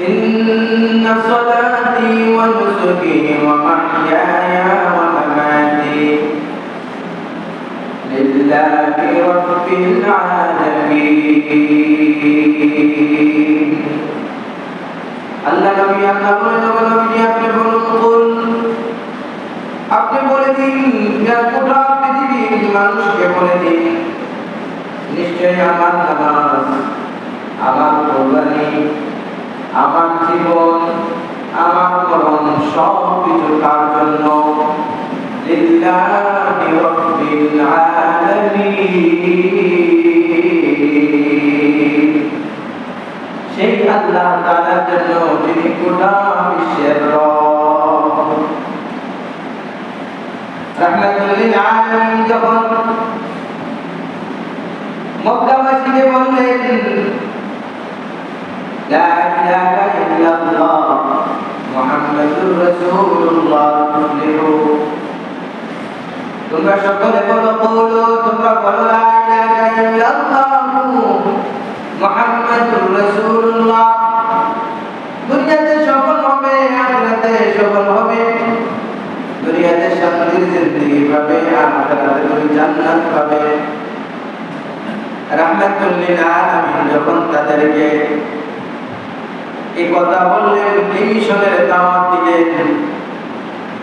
إن صلاتي ونسكي ومحياي ومماتي لله رب العالمين আল্লাহ নবী আল্লাহ বলে যখন নবী আপনি বলুন কুল আপনি বলে দিন গোটা পৃথিবীর মানুষকে বলে দিন নিশ্চয়ই আমার নামাজ আমার কোরবানি আমার জীবন, আমার মরণ সব কিছু তার জন্য। সেই আল্লাহ তাআলার জন্য যিনি গোটা বিশ্বের যখন মক্কাবাসীকে বললেন লা ইলাহা ইল্লাল্লাহ মুহাম্মাদুর রাসূলুল্লাহ তুফলিহু তোমরা সকলে বলো বলো, তোমরা বলো, লা ইলাহা ইল্লাল্লাহ মুহাম্মাদুর রাসূলুল্লাহ। দুনিয়াতে সফল হবে, আখিরাতে সফল হবে। দুনিয়াতে শান্তির যখন তাদেরকে এই কথা বললেন এই দাওয়াত দিলেন।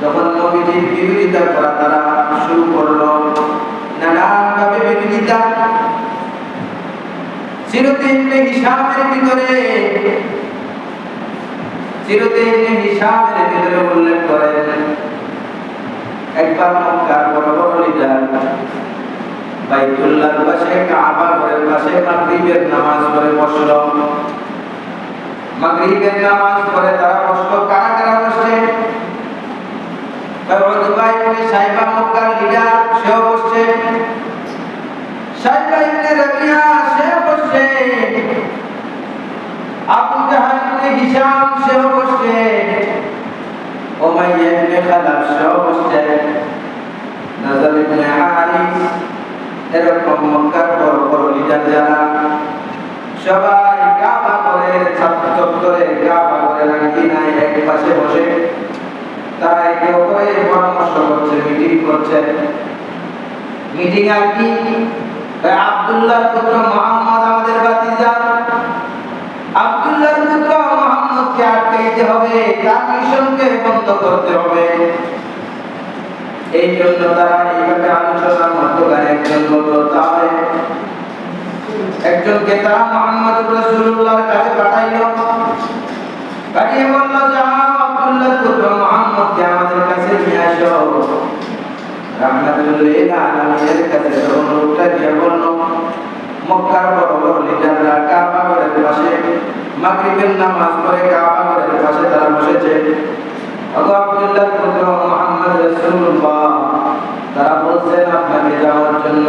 যখন নবীজির বিরোধিতা করা তারা শুরু করল, নানানভাবে বিরোধিতা। চিরদিন হিসাবের ভিতরে, চিরদিন হিসাবের ভিতরে উল্লেখ করেন একবার মক্কার বড় বড় লিডার, বাইতুল্লাহর পাশে কাবা ঘরের পাশে মাগরিবের নামাজ পড়ে বসল। মাগরিবের নামাজ পড়ে তারা বসল কারা কারা বসছে? সাইবা মক্কার লিডার সেও বসছে। সাইবা ইবনে রাবিয়া বসছে। আবু ইবনে হিশাম, সেও বসছে। ইবনে খালাফ সেও বসছে। ইবনে এরকম মক্কার বড় বড় লিডার যারা, সবাই করে ছাত্র চত্বরে কাবা করে আঙ্গিনায় এক পাশে বসে। তারা একে অপরে পরামর্শ করছে মিটিং করছে। মিটিং আর কি? আব্দুল্লাহ পুত্র মোহাম্মদ আমাদের বাতিজা আব্দুল্লাহর পুত্র মোহাম্মদকে আটকাইতে হবে, তার মিশনকে বন্ধ করতে হবে। এই জন্য তারা এইভাবে আলোচনার মধ্যখানে একজন বলল, তাহলে একজনকে তারা মোহাম্মদ রসুল্লাহর কাছে পাঠাইল। পাঠিয়ে বলল, যাও আব্দুল্লাহ পুত্র মোহাম্মদকে আমাদের কাছে নিয়ে আসো। রাহমাতুল্লিল আলামিনের কাছে যখন লোকটা গিয়ে বলল, মক্কার বড় বড় লিডাররা কাবা ঘরের পাশে, মাগরিবের নামাজ পড়ে কাবা ঘরের পাশে তারা বসেছে। আবু আব্দুল্লাহ পুত্র মুহাম্মদ রাসূলুল্লাহ, তারা বলছেন, আপনাকে যাওয়ার জন্য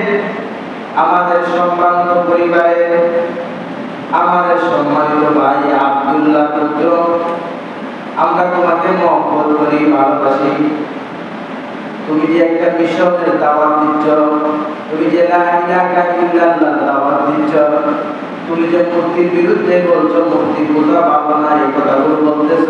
আমাদের সম্ভ্রান্ত পরিবারের আমাদের সম্মানিত ভাই আব্দুল্লাহ পুত্র, আমরা তোমাকে মহব্বত করি, ভালোবাসি। তুমি যে একটা মিশনের দাওয়াত দিচ্ছ, তুমি যে দাওয়াত দিচ্ছ, তুমি যে মূর্তির বিরুদ্ধে বলছো মূর্তি পূজা পাবো না এই কথাগুলো বলতেছ।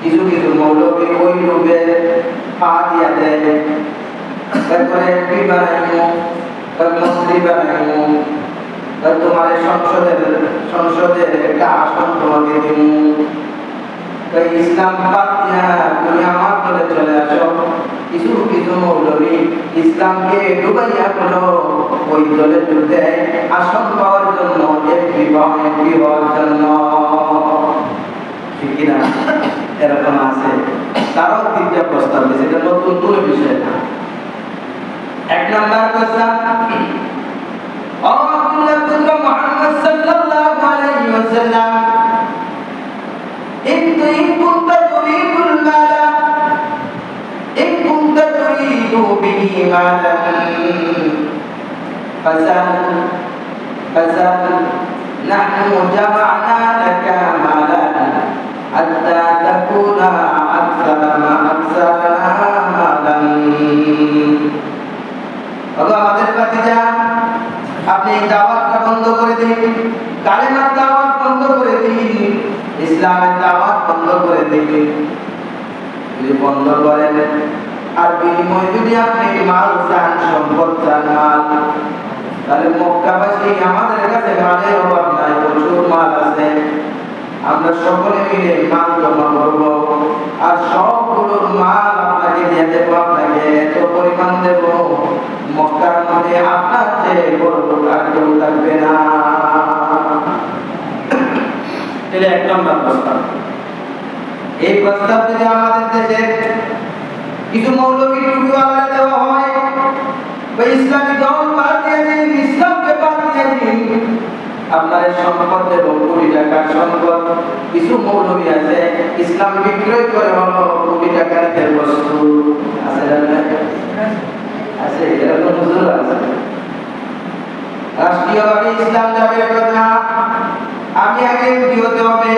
কিছু কিছু মৌলবী ওই লোকে পা দিয়া দেয় তারপরে এমপি বানাইমু মন্ত্রী বানাইমু তোমার সংসদের সংসদের একটা আসন তোমাকে দিমু। তাই ইসলাম তুমি আমার দলে চলে আসো। কিছু কিছু মৌলবী ইসলামকে ডুবাইয়া বলো ওই দলে যুদ্ধে আসন পাওয়ার জন্য এমপি পাওয়া এমপি হওয়ার জন্য। ঠিক কিনা? এরকম আছে তারাও তিনটা প্রস্তাব দিয়েছে এটা নতুন কোনো বিষয় না এক নম্বর প্রস্তাব ও আব্দুল্লাহ বিন মুহাম্মদ সাল্লাল্লাহু আলাইহি ওয়াসাল্লাম إن إن كنت تريد المال إن كنت تريد به مالا فسل فسل نحن جمعنا لك مالا حتى আমাদের কাছে আপনি দাওয়াতটা বন্ধ করে দিন, কালেমার দাওয়াত বন্ধ করে দিন, ইসলামের দাওয়াত বন্ধ করে দিন। বন্ধ করেন, আর বিনিময় যদি আপনি মাল চান, সম্পদ চান, মাল, তাহলে মক্কাবাসী আমাদের কাছে মালের অভাব নাই, প্রচুর মাল আছে। আমরা সকলে মিলে মাল জমা আর সবগুলোর মাল আপনাকে দিয়ে দেবো, আপনাকে এত পরিমাণ দেব। মক্কার মধ্যে আপনার যে বড় আর কেউ থাকবে না। এটা এক নম্বর প্রস্তাব। এই প্রস্তাব যদি আমাদের দেশে কিছু মৌলবী টুপিওয়ালা দেওয়া হয় ইসলামী দল বাদ দিয়ে দিন, ইসলামকে বাদ দিয়ে দিন আপনার সম্পদ দেব কোটি টাকার সম্পদ। কিছু মৌলবী আছে ইসলাম বিক্রয় করে হলো কোটি টাকার বস্তু। আছে আছে এরকম হুজুর আছে। রাষ্ট্রীয়ভাবে ইসলাম যাবে কথা। আমি আগে হতে হবে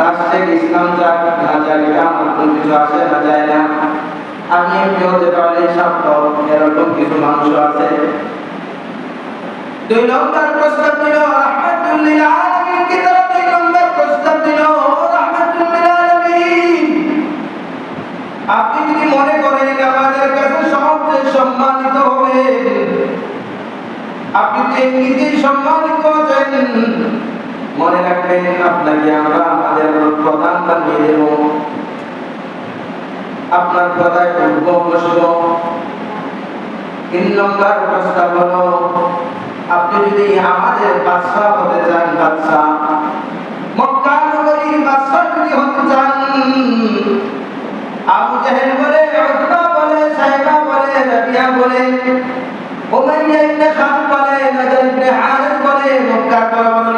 রাষ্ট্রের ইসলাম যাক না যাক আমার কোনো কিছু আসে না যায় না। আমি এমপি হতে পারলে সার্থক এরকম কিছু মানুষ আছে। দুই নম্বর প্রস্তাব দিল দুই নম্বর প্রস্তাব দিল আলামিন। আপনি যদি মনে করেন আমাদের কাছে সম্মানিত হবে আপনি তো এমনিতেই সম্মানিত আছেন মনে রাখবেন আপনাকে আমরা আমাদের প্রধান বানিয়ে দেব। আপনার কথায় উঠবো, বসবো। প্রস্তাব হলো আপনি যদি আমাদের বাদশাহ হতে চান, বাদশাহ, মক্কা নগরীর বাদশাহ যদি হতে চান, আবু জাহেল বলে, উতবা বলে, সাইবা বলে, রাবিয়া বলে, উমাইয়া ইবনে খালদ বলে, নজর ইবনে হারিস বলে মক্কা বড়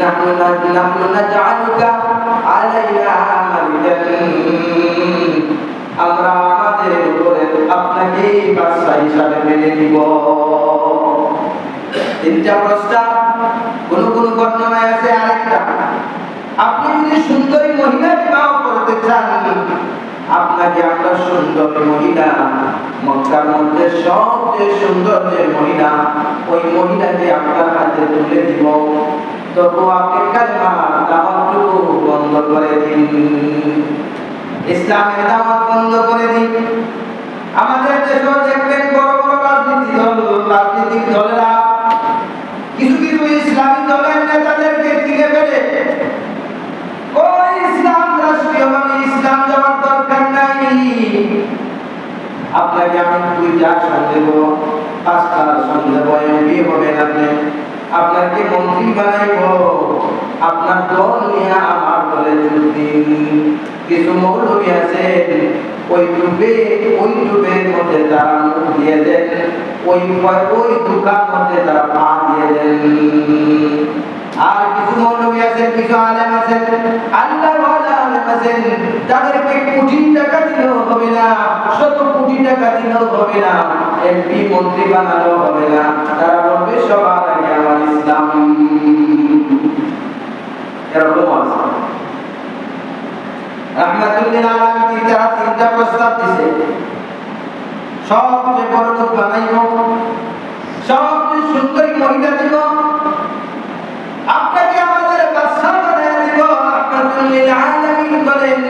নাহনু নাজআলুকা আলাইনা মাদিয়ান আমরা আমাদের উপরে আপনাকে বাদশাহ হিসাবে মেনে নিব। তিনটা প্রস্তাব, কোন কোন বর্ণনায় আছে আরেকটা। আপনি যদি সুন্দরী মহিলা বিবাহ করতে চান, আপনাকে আমরা সুন্দর মহিলা, মক্কার মধ্যে সবচেয়ে সুন্দর যে মহিলা, ওই মহিলাকে আপনার হাতে তুলে দিব। তবু আপনি কালমা দাওয়াতটুকু বন্ধ করে দিন। ইসলামের দাওয়াত বন্ধ করে দিন। আমাদের দেখবেন বড় বড় রাজনীতি দল, রাজনৈতিক দলেরা কিছু কিছু ইসলামী দলের নেতাদেরকে ঘিরে ইসলাম রাষ্ট্রীয়ভাবে ইসলাম যাওয়ার দরকার নাই। আপনাকে আমি দুইটা আসন দেব পাঁচটা আসন দেব এমপি হবেন আপনি। আপনাকে মন্ত্রী বানাইব। আপনার দল নিয়ে আমার দলে যোগ দিন কিছু মৌলবী আছে ওই ডুবে, ওই ডুবের মধ্যে তারা মুখ দিয়ে দেন। ওই ওই দোকান মধ্যে তারা পা দিয়ে দেন। আর কিছু মৌলবী আছেন, কিছু আলেম আছেন, আল্লাহ আলেম আছেন, তাদেরকে কোটি টাকা দিলেও হবে না, শত কোটি টাকা দিলেও হবে না এমপি মন্ত্রী বানালেও হবে না, তারা বলবে সবার আগে আমার ইসলাম এরকম আছে রহমাতুল্লিল আলামিন তিনটা প্রস্তাব দিছে। সবচেয়ে বড় লোক বানাইব সবচেয়ে সুন্দরী মহিলা দিব, আপনাকে আমাদের বাদশাহ বানায় দিব রহমাতুল্লিল আলামিন বলেন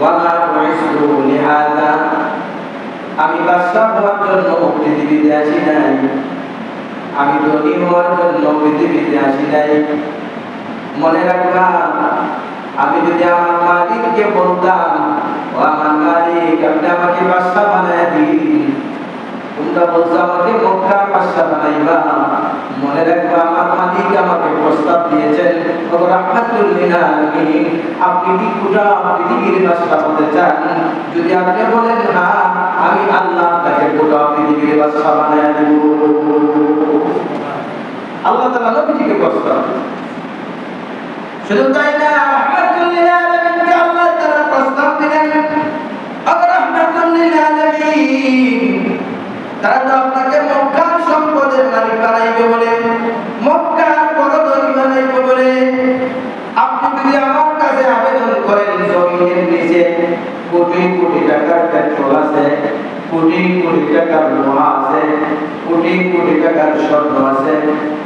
ওয়ামা বুইসতু লিহাযা আমি বাদশাহ হওয়ার জন্য পৃথিবীতে আসি নাই। আমি ধনী হওয়ার জন্য পৃথিবীতে আসি নাই। মনে রাখবা আমি যদি আমার মালিককে বলতাম, ও আমার মালিক, আপনি আমাকে বাদশাহ বানায় দিন। তোমরা বলছো, আমাকে মক্কার বাদশাহ বানাইবা। মনে রাখবা, আমার মালিক আমাকে প্রস্তাব দিয়েছেন আপনি কি পৃথিবীর বাদশাহ হতে চান? যদি আপনি বলেন না আমি আল্লাহ তাকে গোটা পৃথিবীর বাদশাহ বানায় দেব। আল্লাহ তাআলা নবীজিকে প্রস্তাব শুধু তাই না মক্কার সম্পদের মালিক বানাইবে মক্কার বড় বানাইবে বলে। আপনি কোটি টাকার পেট্রোল আছে, কোটি কোটি টাকার লোহা আছে, কোটি কোটি টাকার স্বর্ণ আছে,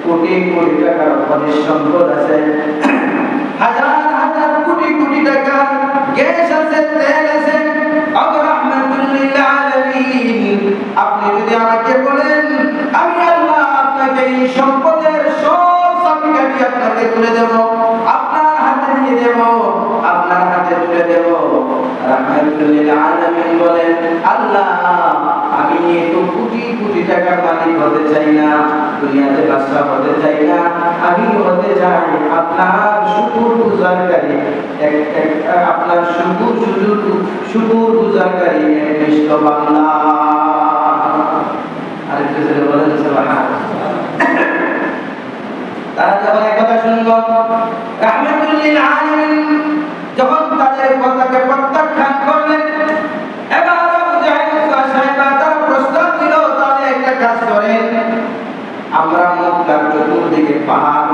কোটি কোটি টাকার খনিজ সম্পদ আছে, হাজার হাজার কোটি কোটি টাকার আমি আল্লাহ আপনার হাতে দিয়ে দেব, আপনার হাতে তুলে দেব। বলেন, আল্লাহ, আমি একটু কোটি কোটি টাকার মালিক হতে চাই না, দুনিয়াতে বাদশা হতে চাই না। আমি হতে চাই আপনার শুকুর গুজারকারী আপনার শুকুর শুকুর শুকুর গুজারকারী জোরে বলেন তারা যখন এই কথা শুনল যখন তাদের কথাকে প্রত্যাখ্যান করলেন এবার আবু জাহেল সাহেব তারা প্রস্তাব দিল তাহলে একটা কাজ করেন আমরা মক্কার চতুর্দিকে পাহাড়।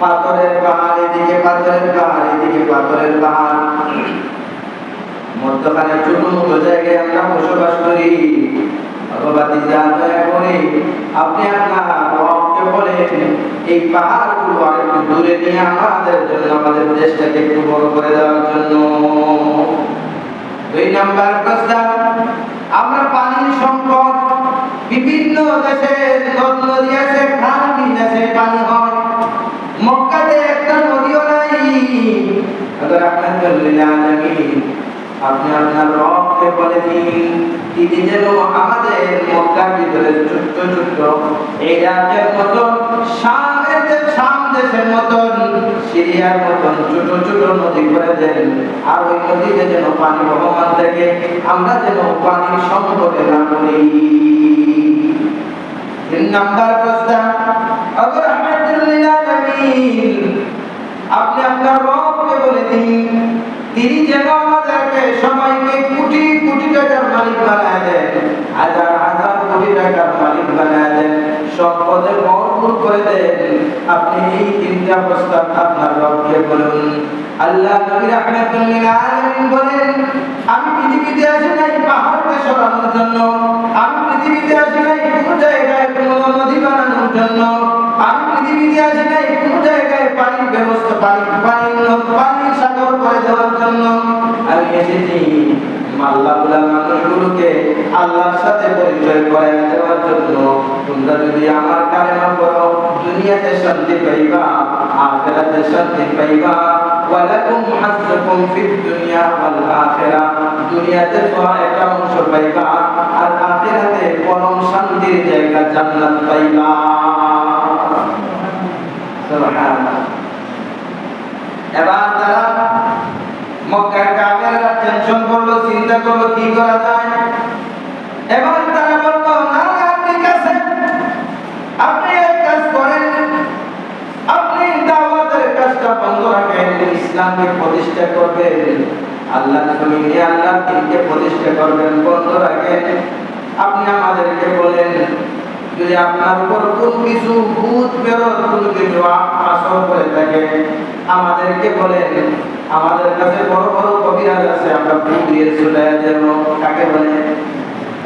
পাথরের পাহাড় এদিকে, পাথরের পাহাড় এদিকে, পাথরের পাহাড়। মধ্যখানে ছোট মতো জায়গায় আমরা বসবাস করি। দয়া করে আপনি আপনার রবকে বলেন, এই পাহাড়গুলো আর একটু দূরে নিয়ে আমাদের জন্য, আমাদের দেশটাকে একটু বড় করে দেওয়ার জন্য। দুই নাম্বার প্রস্তাব, আমরা পানির সংকট বিভিন্ন দেশে নদ খাল বিল আছে পানি হয়। মক্কাতে একটা নদীও নাই। আপনি আপনার রবকে বলে দিন, তিনি যেন আমাদের মক্কার ভিতরে ছোট্ট ছোট্ট এই রাজ্যের মতন, শামের যে শাম দেশের মতন, সিরিয়ার মতন ছোট ছোট নদী করে দেন। আর ওই নদীতে যেন পানি বহমান থাকে, আমরা যেন পানির সংকটে না পড়ি। নাম্বার রহমাতুল্লিল আলামিন আপনি আপনার রবকে বলে দিন, তিনি যেন আমাদেরকে সবাইকে কোটি কোটি টাকার মালিক বানায় দেন, হাজার হাজার কোটি টাকার মালিক বানায় দেন সম্পদে ভরপুর করে দেন। আপনি এই তিনটা প্রস্তাব আপনার রবকে বলুন। আল্লাহ নবী বলেন, আমি পৃথিবীতে আসি নাই সরানোর জন্য। আমি পৃথিবীতে আসি নাই কোনো জায়গায় কোনো নদী বানানোর জন্য। আমি পৃথিবীতে আসি নাই কোনো জায়গায় পানির ব্যবস্থা পানি পানি পানি সাগর করে দেওয়ার জন্য। আমি এসেছি মাল্লাগুলা মানুষগুলোকে আল্লাহর সাথে পরিচয় করে দেওয়ার জন্য তোমরা যদি আমার কালেমা পড়ো, দুনিয়াতে শান্তি পাইবা, আখেরাতে শান্তি পাইবা। ওয়ালাকুম হাজ্জুকুম ফিদ দুনিয়া ওয়াল আখিরা। দুনিয়াতে তোমার একটা অংশ পাইবা আর আখিরাতে পরম শান্তির জায়গা জান্নাত পাইবা। সুবহানাল্লাহ। এবার তারা মক্কার কাফেররা টেনশন করল চিন্তা করল, কি করা যায়? এবং তারা বলল, না ঠিক আছে। আপনি এক কাজ করেন। আপনি দাওয়াতের কাজটা বন্ধ রাখেন, ইসলামকে প্রতিষ্ঠা করবেন। আল্লাহ জমিনে আল্লাহ দিনকে প্রতিষ্ঠা করবেন, বন্ধ রাখেন। আপনি আমাদেরকে বলেন যদি আপনার উপর কোন কিছু ভূত বেরোত কোন কিছু আসর করে থাকে, আমাদেরকে বলেন, আমাদের কাছে বড় বড় কবিরাজ আছে, আমরা ভূত দিয়ে চলে যেন তাকে বলে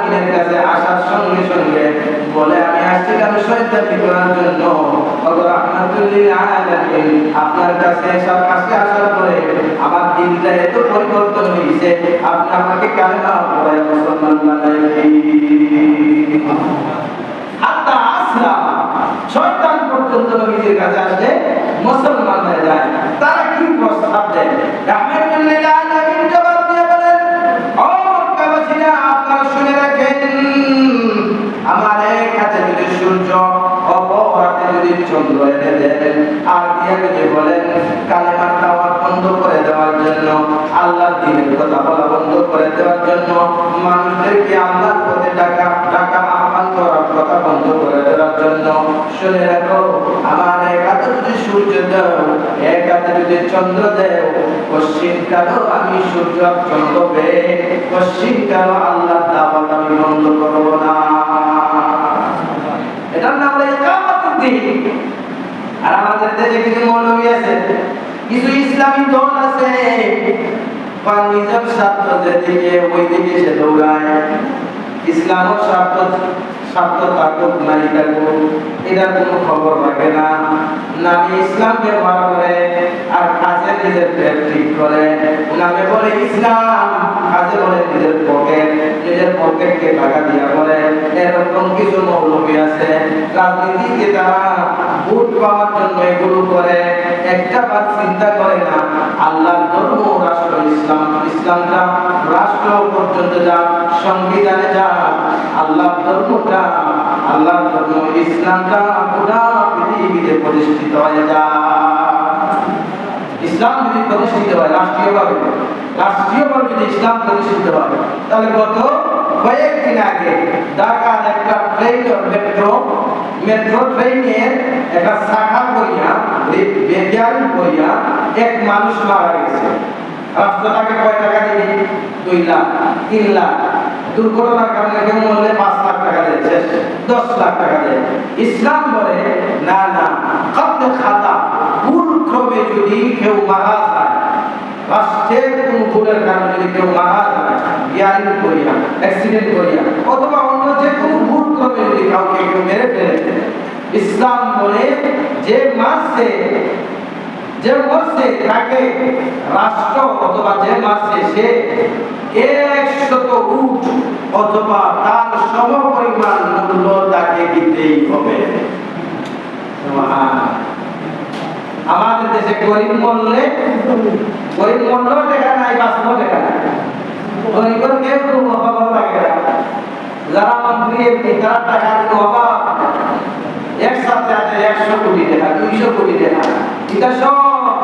আলামিনের কাছে আসার সঙ্গে সঙ্গে বলে, আমি আসছিলাম শয়তানি করার জন্য? আপনার কাছে এসব কাছে আসার পরে আমার দিনটা এত পরিবর্তন হয়েছে আপনি আমাকে পড়ায় মুসলমান শয়তান পর্যন্ত নবীজির কাছে আসলে মুসলমান হয়ে যায়। তারা কি প্রস্তাব দেয়? চন্দ্র এনে দেন। আর দিয়ে যদি বলেন কালেমার দাওয়াত বন্ধ করে দেওয়ার জন্য, আল্লাহর দিনের কথা বলা বন্ধ করে দেওয়ার জন্য মানুষদেরকে আল্লাহর পথে ডাকা ডাকা আহ্বান করার কথা বন্ধ করে দেওয়ার জন্য। শুনে রাখো, আমার এক হাতে যদি সূর্য দাও, এক হাতে যদি চন্দ্র দেও, পশ্চিম কালো আমি সূর্য চন্দ্র পেয়ে, পশ্চিম কালো আল্লাহর দাওয়াত আমি বন্ধ করব না। এটার নাম ইকামাতুদ আর আমাদের দেশে কিছু মৌলবী আছে, কিছু ইসলামী দল আছে নিজের ওই দিকে সে দৌড়ায়। স্বার্থ স্বার্থ থাকুক থাকুক এটার কোনো খবর রাখে না। নামে ইসলাম ব্যবহার করে নিজের পেট ঠিক করে, নামে বলে, ইসলাম। কাজে বলে, নিজের পকেট নিজের পকেটকে টাকা দিয়া করে এরকম কিছু মৌলবী আছে। রাজনীতিকে তারা ভোট পাওয়ার জন্য এগুলো করে, একটা বার চিন্তা করে না, আল্লাহর ধর্ম রাষ্ট্র ইসলাম। ইসলামটা রাষ্ট্র পর্যন্ত যা সংবিধানে যা আল্লাহর ধর্মটা আল্লাহর ধর্ম ইসলামটা গোটা পৃথিবীতে প্রতিষ্ঠিত হয়ে যায় ইসলাম যদি প্রতিষ্ঠিত হয় রাষ্ট্রীয়ভাবে রাষ্ট্রীয়ভাবে যদি ইসলাম প্রতিষ্ঠিত হয় তাহলে গত কয়েকদিন আগে ঢাকার একটা ট্রেন মেট্রো মেট্রো ট্রেনের একটা শাখা করিয়া বেদিয়ারি করিয়া এক মানুষ মারা গেছে। রাষ্ট্র তাকে কয় টাকা দিবে? দুই লাখ, তিন লাখ। দুর্ঘটনার কারণে কেউ মরলে পাঁচ লাখ টাকা দেয় দশ লাখ টাকা দেয়। ইসলাম বলে, না না খাতা? ভুল ক্রমে যদি কেউ মারা যায়, রাষ্ট্রের কেউ মারা যায় করিয়া অ্যাক্সিডেন্ট করিয়া, অথবা অন্য যে কোনো ভুল ক্রমে যদি কাউকে কেউ মেরে ফেলে, ইসলাম বলে, যে মাসে যে মরছে তাকে রাষ্ট্র অথবা যে মাসে সে একশত উট অথবা তার সম পরিমাণ মূল্য তাকে দিতেই হবে। আমাদের দেশে গরিব মরলে, গরিব মরলেও দেখা নাই, বাঁচলেও দেখা নাই। না। যারা মন্ত্রী অভাব। একসাথে আছে একশো দুইশো এটা সব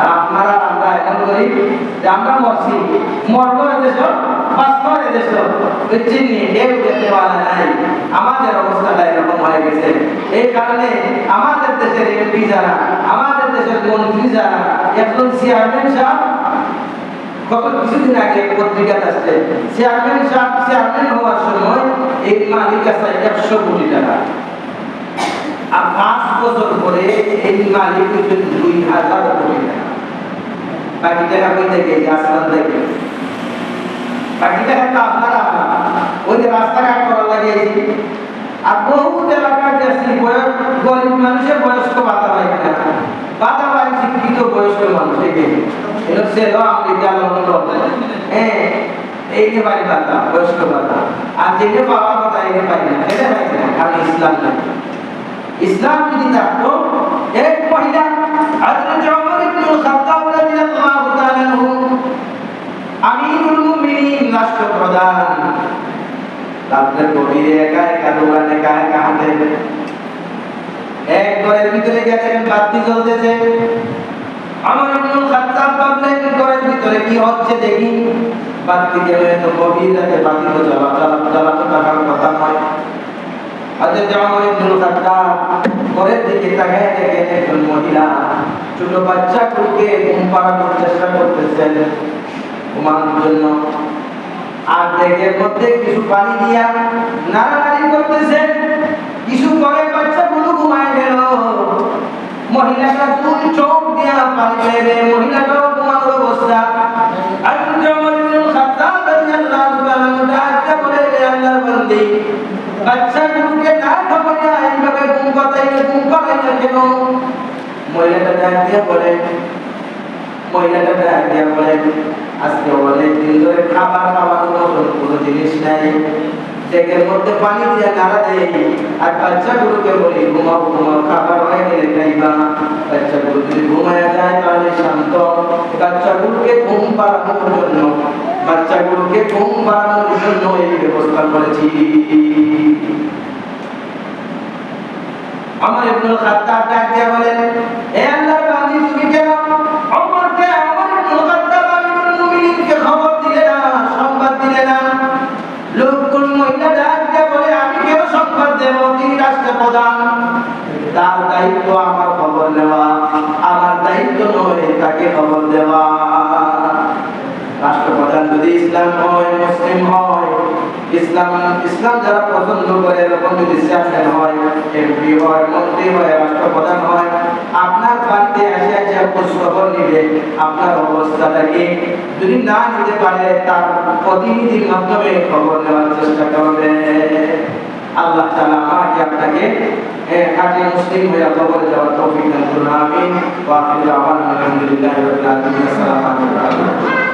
আর আপনারা আমরা এখন করি যে আমরা মরছি। মরবো দেশ বাঁচবো দেশ ওই চিনি কেউ দেখতে পাওয়া নাই। আমাদের অবস্থাটা এরকম হয়ে গেছে। এই কারণে আমাদের দেশের এমপি যারা, আমাদের দেশের মন্ত্রী যারা, একজন চেয়ারম্যান সাহেব, গত কিছুদিন আগে পত্রিকা আসছে চেয়ারম্যান সাহেব চেয়ারম্যান হওয়ার সময় এই মালিক আছে একশো কোটি টাকা। আর পাঁচ বছর পরে এই মালিক দুই হাজার কোটি টাকা। বাকি টাকা কই থেকে আসমান থেকে বাকি টাকা তো আপনারা ওই যে রাস্তাঘাট করার লাগিয়েছি। আর বহু এলাকার দেশি গরিব মানুষের বয়স্ক বাধা পাই না। বাধা পাই শিক্ষিত, বয়স্ক মানুষ থেকে এটা সেলো লন্ডন হ্যাঁ এই যে বাড়ি বাধা, বয়স্ক বাধা। আর যেটা পাওয়া কথা এটা পাই না। এটা পাই না কারণ ইসলাম ইসলাম যদি থাকতো, এক মহিলা ওমর একা একা একা একা এক ঘরের ভিতরে আমার ভিতরে কি হচ্ছে দেখি। বাতি গেলে তো গভীর রাতে বাতি তো জ্বালা জ্বালা জ্বালাতে থাকার কথা নয়। হযরত ওমর ইবনুল খাত্তাব দিকে একজন মহিলা। ছোট বাচ্চা বাচ্চাগুলোকে ঘুম পাড়ানোর চেষ্টা করতেছেন। ঘুমানোর জন্য। আর ডেকের মধ্যে কিছু পানি দিয়া নাড়ানাড়ি করতেছেন। কিছু পরে বাচ্চাগুলো ঘুমায় গেল। মহিলাটা দুই চোখ দিয়া পানি পেয়ে মহিলাটাও ঘুমানোর অবস্থা। আর বাচ্চাগুলোকে না খাওয়াইয়া এইভাবে ঘুম পাতাইলে, ঘুম পাতাই না কেন মহিলাটা দিয়া বলে মহিলাটা দিয়া বলে। আজকে দিন ধরে খাবার কোনো জিনিস নাই। মধ্যে পানি দেয়। আর বাচ্চাগুলোকে বলি, ঘুমাও ঘুমাও, খাবার হয়ে গেলে খাইবা। বাচ্চাগুলো যদি ঘুমায় যায় তাহলে শান্ত। বাচ্চাগুলোকে ঘুম পাড়ানোর জন্য, বাচ্চাগুলোকে ঘুম পাড়ানোর জন্য এই ব্যবস্থা করেছি। আমার ইবনুল খাত্তাব ডাক বলেন হে আল্লাহর বান্দি, তুমি কেন ওমরকে আমার ইবনুল খাত্তাব আমিরুল মুমিনিনকে খবর দিলে না, সংবাদ দিলে না? লোকজন মহিলা ডাক বলে, আমি কেন সংবাদ দেব? তিনি রাষ্ট্রপ্রধান। তার দায়িত্ব আমার খবর নেওয়া। আমার দায়িত্ব নয় তাকে খবর দেওয়া। রাষ্ট্রপ্রধান যদি ইসলাম হয়, মুসলিম হয় ইসলাম ইসলাম যারা পছন্দ করে এরকম যদি চেয়ারম্যান হয় এমপি হয়, মন্ত্রী হয়, রাষ্ট্রপ্রধান হয়, আপনার বাড়িতে এসে এসে খোঁজ খবর নিবে, আপনার অবস্থাটাকে যদি না নিতে পারে, তার প্রতিনিধির মাধ্যমে খবর নেওয়ার চেষ্টা করবে। আল্লাহ তাআলা আমাকে আপনাকে খাঁটি মুসলিম হয়ে কবরে যাওয়ার তৌফিক দান করুন। আমিন। ওয়া আখিরু দাওয়ানা আলহামদুলিল্লাহি রাব্বিল আলামিন।